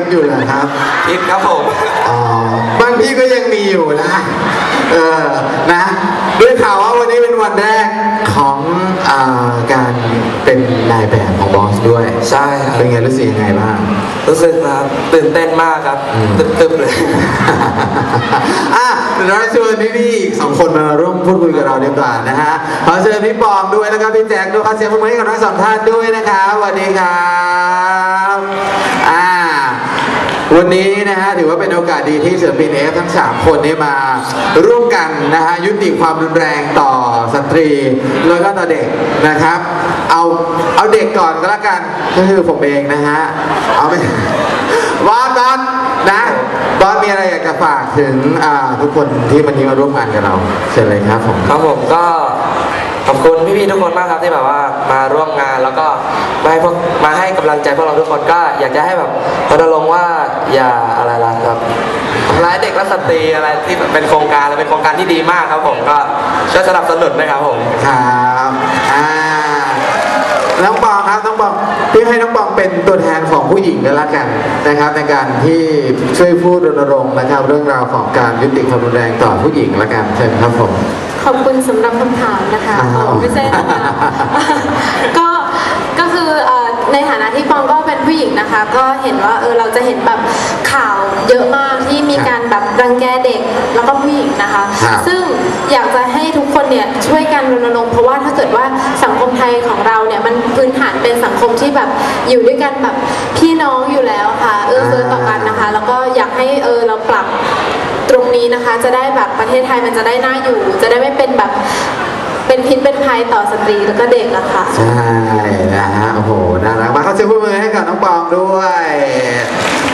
ฟอยู่เหรอครับ ทิปครับผม อ๋อ บ้านพี่ก็ยังมีอยู่นะ เออ นะด้วยข่าวว่าวันนี้เป็นวันแรกของอาการเป็นนายแบบของบอสด้วย ใช่ครับ เป็นไงรู้สึกยังไงบ้าง รู้สึกครับตื่นเต้นมากครับ อืม ตึบๆเลย อะเดี๋ยวเราจะเชิญพี่ๆอีกสองคนมาร่วมพูดคุยกับเราดีกว่านะฮะ ขอเชิญพี่ปอมด้วยแล้วก็พี่แจ็คด้วยขอเสียงปรบมือให้กับทั้งสองท่านด้วยนะครับสวัสดีครับ วันนี้นะฮะถือว่าเป็นโอกาสดีที่ศิลปินเอฟทั้ง 3 คนนี้มาร่วมกันนะฮะยุติความรุนแรงต่อสตรี แล้วก็ต่อเด็กนะครับ เอาเอาเด็กก่อนก็แล้วกันก็คือผมเองนะฮะเอาไปบอสบอสนะบอสมีอะไรอยากจะฝากถึงทุกคนที่วันนี้มาร่วมงานกับเราเชิญเลยครับผมครับผมก็ขอบคุณพี่ๆทุกคนมากครับที่แบบว่ามาร่วมงานแล้วก็ มาให้พวกมาให้กำลังใจพวกเราทุกคนก็อยากจะให้แบบรณรงค์ว่าอย่าอะไรล่ะครับทำร้ายเด็กและสตรีอะไรที่เป็นโครงการและเป็นโครงการที่ดีมากครับผมก็ช่วยสนับสนุนด้วยครับผมครับอ่าน้องปองครับน้องปองพี่ให้น้องปองเป็นตัวแทนของผู้หญิงก็แล้วกันนะครับ ในการที่ช่วยพูดรณรงค์นะครับ เรื่องราวของการยุติความรุนแรงต่อผู้หญิงแล้วกันเชิญครับผมขอบคุณสำหรับคำถามนะคะ อ้าวอ๋อไม่ใช่นะคะ ก็ก็คือเอ่อในฐานะที่ปองก็เป็ นผู้หญิงนะคะ ก็เห็นว่าเออเราจะเห็นแบบข่าวเยอะมากที่มีการแบบรังแกเด็กแล้วก็ผู้หญิงนะคะ ครับซึ่งอยากจะให้ทุกคนเนี่ยช่วยกันรณรงค์เพราะว่าถ้าเกิดว่าสังคมไทยของเราเนี่ยมันพื้นฐานเป็นสังคมที่แบบอยู่ด้วยกันแบบพี่น้องอยู่แล้วค่ะเอื้อเฟื้อต่อกันนะคะ แล้วก็อยากให้เออเราปรับ ตรงนี้นะคะจะได้แบบประเทศไทยมันจะได้น่าอยู่ จะได้ไม่เป็นแบบ เป็นพิษเป็นภัยต่อสตรีแล้วก็เด็กอะค่ะ ใช่นะฮะโอ้โหน่ารักมากเขาจะพูดมือให้กับน้องปองด้วย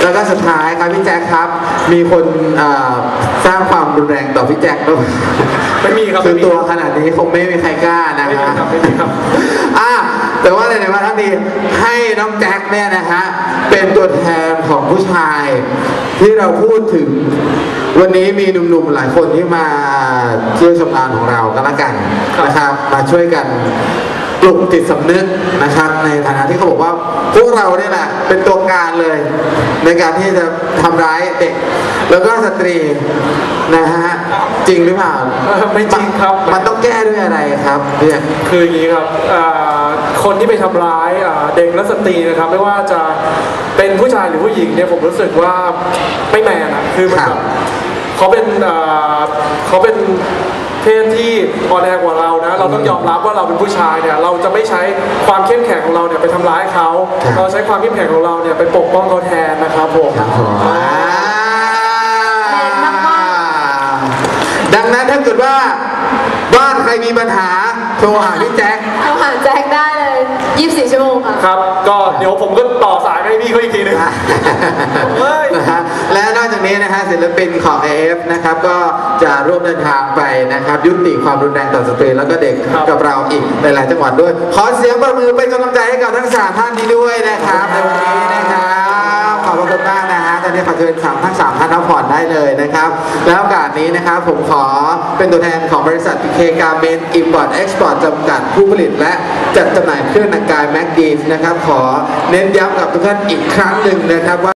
แล้วก็สุดท้ายครับพี่แจ็คครับ มีคนเอ่อสร้างความรุนแรงต่อพี่แจ็คด้วยไม่มีครับคือไม่มีตัวขนาดนี้คงไม่มีใครกล้านะไม่มีฮะครับไม่มีครับอะแต่ว่าในๆว่าทั้งนี้ให้น้องแจ็คเนี่ยนะฮะเป็นตัวแทนของผู้ชาย ที่เราพูดถึงวันนี้มีหนุ่มๆหลายคนที่มาเที่ยวชมงานของเราก็แล้วกันครับนะครับมาช่วยกัน ปลุกจิตสำนึกนะครับ ในฐานะที่เขาบอกว่าพวกเราเนี่ยแหละเป็นตัวการเลย ในการที่จะทำร้ายเด็ก แล้วก็สตรีนะฮะจริงหรือเปล่าเออไม่จริงครับ มันต้องแก้ด้วยอะไรครับเนี่ยคืออย่างนี้ครับอ่าคนที่ไปทำร้ายอ่าเด็กและสตรีนะครับ ไม่ว่าจะเป็นผู้ชายหรือผู้หญิงเนี่ยผมรู้สึกว่าไม่แมนอะคือมันครัแบบบเขาเป็นอ่าเขาเป็น เพศที่อ่อนแอกว่าเรานะ เราต้องยอมรับว่าเราเป็นผู้ชายเนี่ยเราจะไม่ใช้ความเข้มแข็งของเราเนี่ยไปทำร้ายเขา ครับ เราใช้ความเข้มแข็งของเราเนี่ยไปปกป้องเขาแทนนะครับผม ครับผมอ่าแรงมากดังนั้นถ้าเกิดว่าบ้านใครมีปัญหาโทรหาพี่แจ็คโทรหาแจ็คได้เลย 24 ชั่วโมง ค่ะครับ ก็เดี๋ยวผมก็ต่อสายไปให้พี่เขาอีกทีหนึง เฮ้ย นะฮะและนอกจากนี้นะฮะศิลปินของ AF นะครับก็จะร่วมเดินทางไปนะครับยุติความรุนแรงต่อสตรีแล้วก็เด็กครับ กับเราอีกหลายๆจังหวัดด้วย ขอเสียงประมือเป็นกำลังใจให้กับทั้งสามท่านนี้ด้วยนะครับในวันนี้นะครับ ขอบพระคุณมากนะฮะตอนนี้ขอเชิญสามทั้งสามท่านรับผ่อนได้เลยนะครับ แล้วโอกาสนี้นะครับผมขอเป็นตัวแทนของบริษัท PK Garment Import Export จำกัด ผู้ผลิตและจัดจำหน่ายเครื่องแต่งกายแม็กดีนะครับ ขอเน้นย้ำกับทุกท่านอีกครั้งหนึ่งนะครับว่า